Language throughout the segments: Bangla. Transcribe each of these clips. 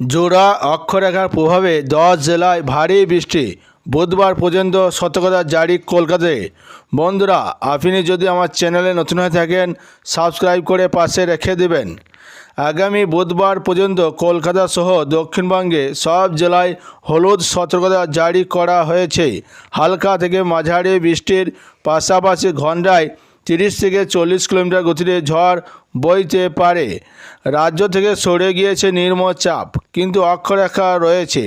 জোড়া অক্ষরেখার প্রভাবে দশ জেলায় ভারী বৃষ্টি। বুধবার পর্যন্ত সতর্কতা জারি কলকাতায়। বন্ধুরা, আপনি যদি আমার চ্যানেলে নতুন হয়ে থাকেন, সাবস্ক্রাইব করে পাশে রেখে দেবেন। আগামী বুধবার পর্যন্ত কলকাতা সহ দক্ষিণবঙ্গে সব জেলায় হলুদ সতর্কতা জারি করা হয়েছে। হালকা থেকে মাঝারি বৃষ্টির পাশাপাশি ঘণ্টায় তিরিশ থেকে চল্লিশ কিলোমিটার গতিতে ঝড় বইতে পারে। রাজ্য থেকে সরে গিয়েছে নির্মল চাপ, কিন্তু অক্ষরেখা রয়েছে।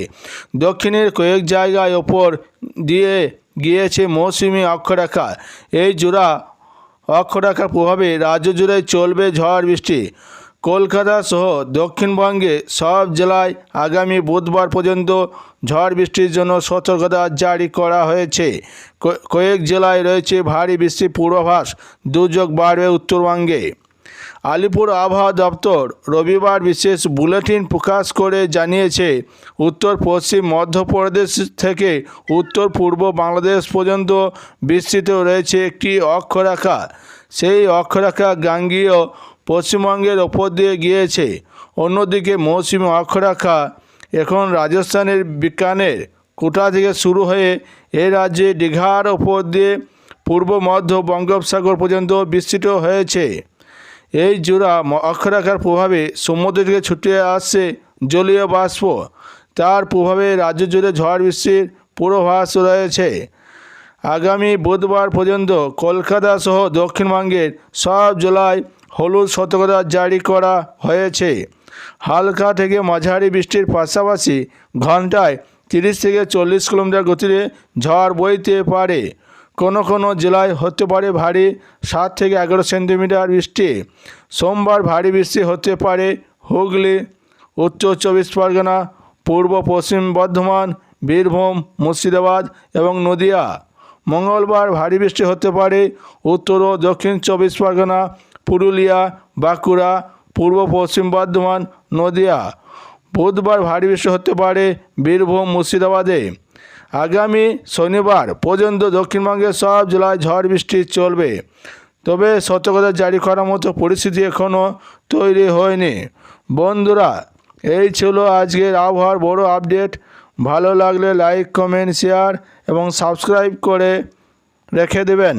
দক্ষিণের কয়েক জায়গায় ওপর দিয়ে গিয়েছে মৌসুমি অক্ষরেখা। এই জোড়া অক্ষরেখার প্রভাবে রাজ্য জুড়ে চলবে ঝড় বৃষ্টি। কলকাতা সহ দক্ষিণবঙ্গে সব জেলায় আগামী বুধবার পর্যন্ত ঝড় বৃষ্টির জন্য সতর্কতা জারি করা হয়েছে। কয়েক জেলায় রয়েছে ভারী বৃষ্টির পূর্বাভাস, দুর্যোগ বাড়বে উত্তরবঙ্গে। আলিপুর আবহাওয়া দপ্তর রবিবার বিশেষ বুলেটিন প্রকাশ করে জানিয়েছে, উত্তর, পশ্চিম, মধ্যপ্রদেশ থেকে উত্তর, পূর্ব বাংলাদেশ পর্যন্ত বিস্তৃত রয়েছে একটি অক্ষরেখা। সেই অক্ষরেখা গাঙ্গীয় পশ্চিমবঙ্গের ওপর দিয়ে গিয়েছে। অন্যদিকে মৌসুমি অক্ষরেখা এখন রাজস্থানের বিকানের কোটা থেকে শুরু হয়ে এ রাজ্যে দীঘার ওপর দিয়ে পূর্ব মধ্য বঙ্গোপসাগর পর্যন্ত বিস্তৃত হয়েছে। এই জোড়া অক্ষরেখার প্রভাবে সমুদ্র থেকে ছুটে আসছে জলীয় বাষ্প। তার প্রভাবে রাজ্য জুড়ে ঝড় বৃষ্টির পূর্বাভাস রয়েছে। আগামী বুধবার পর্যন্ত কলকাতা সহ দক্ষিণবঙ্গের সব জেলায় হলুদ সতর্কতা জারি করা হয়েছে। হালকা থেকে মাঝারি বৃষ্টির পাশাপাশি ঘন্টায় তিরিশ থেকে চল্লিশ কিলোমিটার গতিতে ঝড় বইতে পারে। কোনো কোনো জেলায় হতে পারে ভারী সাত থেকে এগারো সেন্টিমিটার বৃষ্টি। সোমবার ভারী বৃষ্টি হতে পারে হুগলি, উত্তর চব্বিশ পরগনা, পূর্ব পশ্চিম বর্ধমান, বীরভূম, মুর্শিদাবাদ এবং নদিয়া। মঙ্গলবার ভারী বৃষ্টি হতে পারে উত্তর ও দক্ষিণ চব্বিশ পরগনা পুরুলিয়া, বাঁকুড়া, পূর্ব, পশ্চিম বর্ধমান, নদিয়া। বুধবার ভারী বৃষ্টি হতে পারে বীরভূম, মুর্শিদাবাদে। আগামী শনিবার পর্যন্ত দক্ষিণবঙ্গের সব জেলায় ঝড় বৃষ্টি চলবে। তবে সতর্কতা জারি করার মতো পরিস্থিতি এখনও তৈরি হয়নি। বন্ধুরা, এই ছিল আজকের আবহাওয়ার বড় আপডেট। ভালো লাগলে লাইক, কমেন্ট, শেয়ার এবং সাবস্ক্রাইব করে রেখে দেবেন।